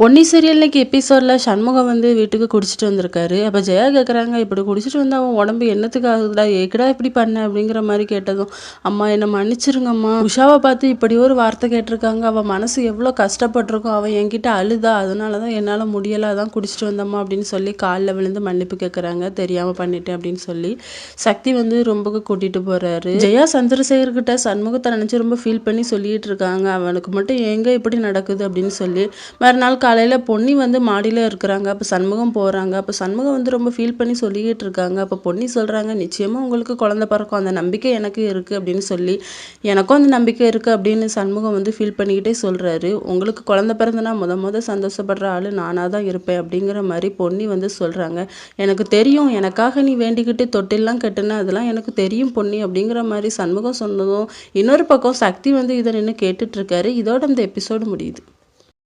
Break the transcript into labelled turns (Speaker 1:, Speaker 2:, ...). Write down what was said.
Speaker 1: Ponni serial இன்னைக்கு எபிசோடில் சண்முகம் வந்து வீட்டுக்கு குடிச்சிட்டு வந்திருக்காரு. அப்போ ஜெயா கேட்குறாங்க இப்படி குடிச்சிட்டு வந்தால் அவன் உடம்பு என்னத்துக்கு ஆகுதுடா ஏக்கடா இப்படி பண்ண? அப்படிங்கிற மாதிரி கேட்டதும் அம்மா என்னை மன்னிச்சிருங்கம்மா. உஷாவை பார்த்து இப்படி ஒரு வார்த்தை கேட்டிருக்காங்க. அவள் மனசு எவ்வளோ கஷ்டப்பட்டிருக்கோ அவன் என்கிட்ட அழுதா அதனால தான் என்னால் முடியலை அதான் குடிச்சிட்டு வந்தம்மா அப்படின்னு சொல்லி காலில் விழுந்து மன்னிப்பு கேட்குறாங்க தெரியாமல் பண்ணிட்டேன் அப்படின்னு சொல்லி சக்தி வந்து ரொம்ப கூட்டிகிட்டு போகிறாரு ஜெயா சந்திரசேகர்கிட்ட சண்முகத்தை நினச்சி ரொம்ப ஃபீல் பண்ணி சொல்லிட்டு இருக்காங்க. அவனுக்கு மட்டும் எங்கே இப்படி நடக்குது? அப்படின்னு சொல்லி மறுநாள் காலையில் பொன்னி வந்து மாடியில் இருக்கிறாங்க. அப்போ சண்முகம் போகிறாங்க அப்போ சண்முகம் வந்து ரொம்ப ஃபீல் பண்ணி சொல்லிக்கிட்டு இருக்காங்க. அப்போ பொன்னி சொல்கிறாங்க நிச்சயமாக உங்களுக்கு குழந்த பிறக்கும். அந்த நம்பிக்கை எனக்கு இருக்குது அப்படின்னு சொல்லி. எனக்கும் அந்த நம்பிக்கை இருக்குது அப்படின்னு சண்முகம் வந்து ஃபீல் பண்ணிக்கிட்டே சொல்கிறாரு உங்களுக்கு குழந்த பிறந்தனா முத முத சந்தோஷப்படுற ஆள் நானாக தான் இருப்பேன் அப்படிங்கிற மாதிரி பொன்னி வந்து சொல்கிறாங்க எனக்கு தெரியும். எனக்காக நீ வேண்டிக்கிட்டு தொட்டிலாம் கட்டுன அதெல்லாம் எனக்கு தெரியும் பொன்னி அப்படிங்கிற மாதிரி சண்முகம் சொன்னதும் இன்னொரு பக்கம் சக்தி வந்து இதை நின்று கேட்டுட்ருக்காரு இதோட இந்த எபிசோடு முடியுது.